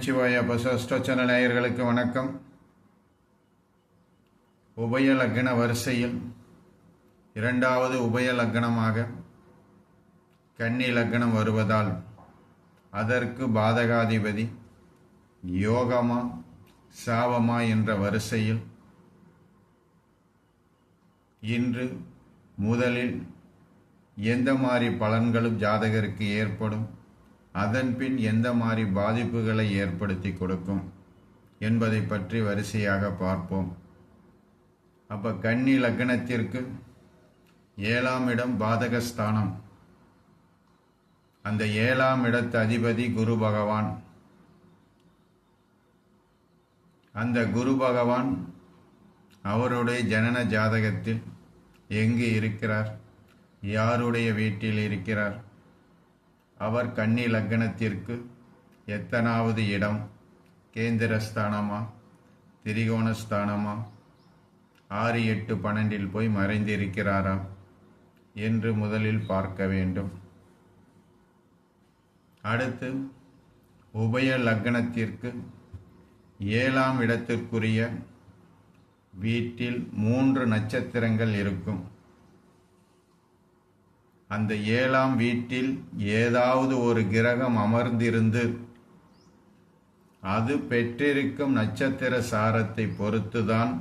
நமச்சிவாய பசஸ்டோ நேயர்களுக்கு வணக்கம். உபய லக்ன வரிசையில் இரண்டாவது உபய லக்னமாக கன்னி லக்னம் வருவதால் அதற்கு பாதகாதிபதி யோகமா சாபமா என்ற வரிசையில் இன்று முதலில் எந்த மாதிரி பலன்களும் ஜாதகருக்கு ஏற்படும்? அதன்பின் எந்த மாதிரி பாதிப்புகளை ஏற்படுத்தி கொடுக்கும் என்பதை பற்றி வரிசையாக பார்ப்போம். அப்போ கன்னி லக்னத்திற்கு ஏழாம் இடம் பாதகஸ்தானம். அந்த ஏழாம் இடத்து அதிபதி குரு பகவான். அந்த குரு பகவான் அவருடைய ஜனன ஜாதகத்தில் எங்கு இருக்கிறார்? யாருடைய வீட்டில் இருக்கிறார்? அவர் கன்னி லக்னத்திற்கு எத்தனாவது இடம்? கேந்திரஸ்தானமா? திரிகோணஸ்தானமா? ஆறு எட்டு பன்னெண்டில் போய் மறைந்திருக்கிறாரா? என்று முதலில் பார்க்க வேண்டும். அடுத்து உபய லக்னத்திற்கு ஏழாம் இடத்திற்குரிய வீட்டில் மூன்று நட்சத்திரங்கள் இருக்கும். அந்த ஏழாம் வீட்டில் ஏதாவது ஒரு கிரகம் அமர்ந்திருந்து அது பெற்றிருக்கும் நட்சத்திர சாரத்தை பொறுத்துதான்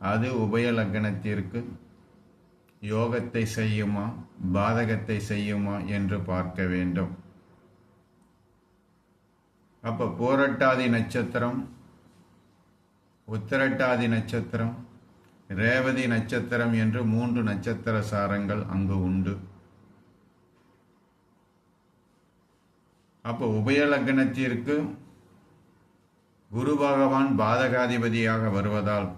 அது உபயலக்கணத்திற்கு யோகத்தை செய்யுமா பாதகத்தை செய்யுமா என்று பார்க்க வேண்டும். அப்போ போரட்டாதி நட்சத்திரம் உத்திரட்டாதி நட்சத்திரம் ரேவதி நட்சத்திரம் என்று மூன்று நட்சத்திர சாரங்கள் அங்கு உண்டு. அப்போ உபயலக்கணத்திற்கு குரு பகவான் பாதகாதிபதியாக வருவதால்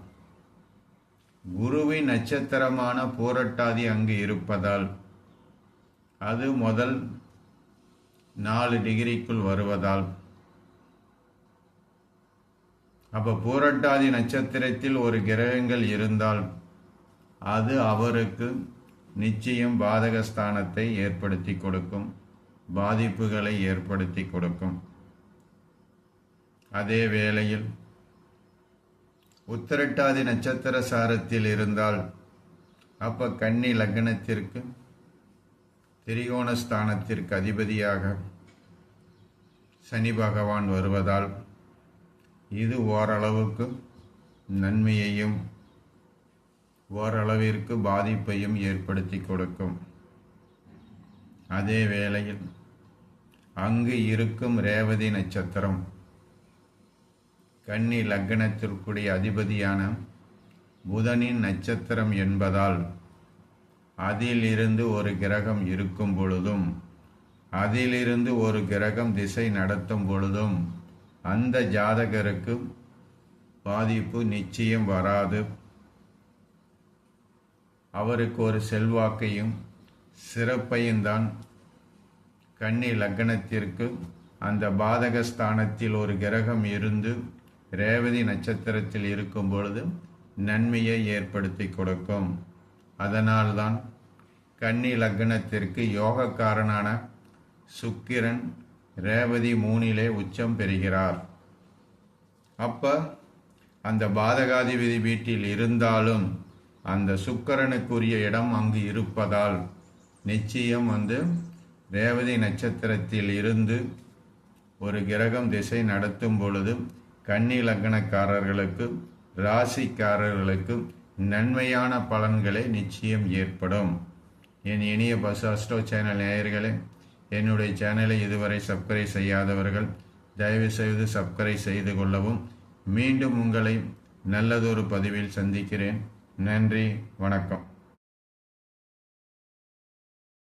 குருவின் நட்சத்திரமான போரட்டாதி அங்கு இருப்பதால் அது முதல் நாலு டிகிரிக்குள் வருவதால். அப்போ பூரட்டாதி நட்சத்திரத்தில் ஒரு கிரகங்கள் இருந்தால் அது அவருக்கு நிச்சயம் பாதகஸ்தானத்தை ஏற்படுத்தி கொடுக்கும். பாதிப்புகளை ஏற்படுத்தி கொடுக்கும். அதே வேளையில் உத்திரட்டாதி நட்சத்திர சாரத்தில் இருந்தால் அப்ப கன்னி லக்னத்திற்கு திரிகோண ஸ்தானத்திற்கு அதிபதியாக சனி பகவான் வருவதால் இது ஓரளவுக்கு நன்மையையும் ஓரளவிற்கு பாதிப்பையும் ஏற்படுத்தி கொடுக்கும். அதே வேளையில் அங்கு இருக்கும் ரேவதி நட்சத்திரம். கன்னி லக்னத்திற்குடைய அதிபதியான புதனின் நட்சத்திரம் என்பதால் அதிலிருந்து ஒரு கிரகம் இருக்கும் பொழுதும் அதிலிருந்து ஒரு கிரகம் திசை நடத்தும் பொழுதும் அந்த ஜாதகருக்கு பாதிப்பு நிச்சயம் வராது. அவருக்கு ஒரு செல்வாக்கையும் சிறப்பையும் தான் கன்னி லக்னத்திற்கு அந்த பாதகஸ்தானத்தில் ஒரு கிரகம் இருந்து ரேவதி நட்சத்திரத்தில் இருக்கும் பொழுது நன்மையை ஏற்படுத்தி கொடுக்கும். அதனால்தான் கன்னி லக்னத்திற்கு யோகக்காரனான சுக்கிரன் ரேவதி மூணிலே உச்சம் பெறுகிறார். அப்ப அந்த பாதகாதிபதி வீட்டில் இருந்தாலும் அந்த சுக்கரனுக்குரிய இடம் அங்கு இருப்பதால் நிச்சயம் வந்து ரேவதி நட்சத்திரத்தில் இருந்து ஒரு கிரகம் திசை நடத்தும் பொழுது கன்னி லக்னக்காரர்களுக்கு ராசிக்காரர்களுக்கு நன்மையான பலன்களே நிச்சயம் ஏற்படும். என் இனிய பஸ் அஸ்டோ சேனல் நேயர்களே என்னுடைய சேனலை இதுவரை சப்ஸ்கிரைப் செய்யாதவர்கள் தயவு செய்து சப்ஸ்கிரைப் செய்து கொள்ளவும். மீண்டும் உங்களை நல்லதொரு பதிவில் சந்திக்கிறேன். நன்றி வணக்கம்.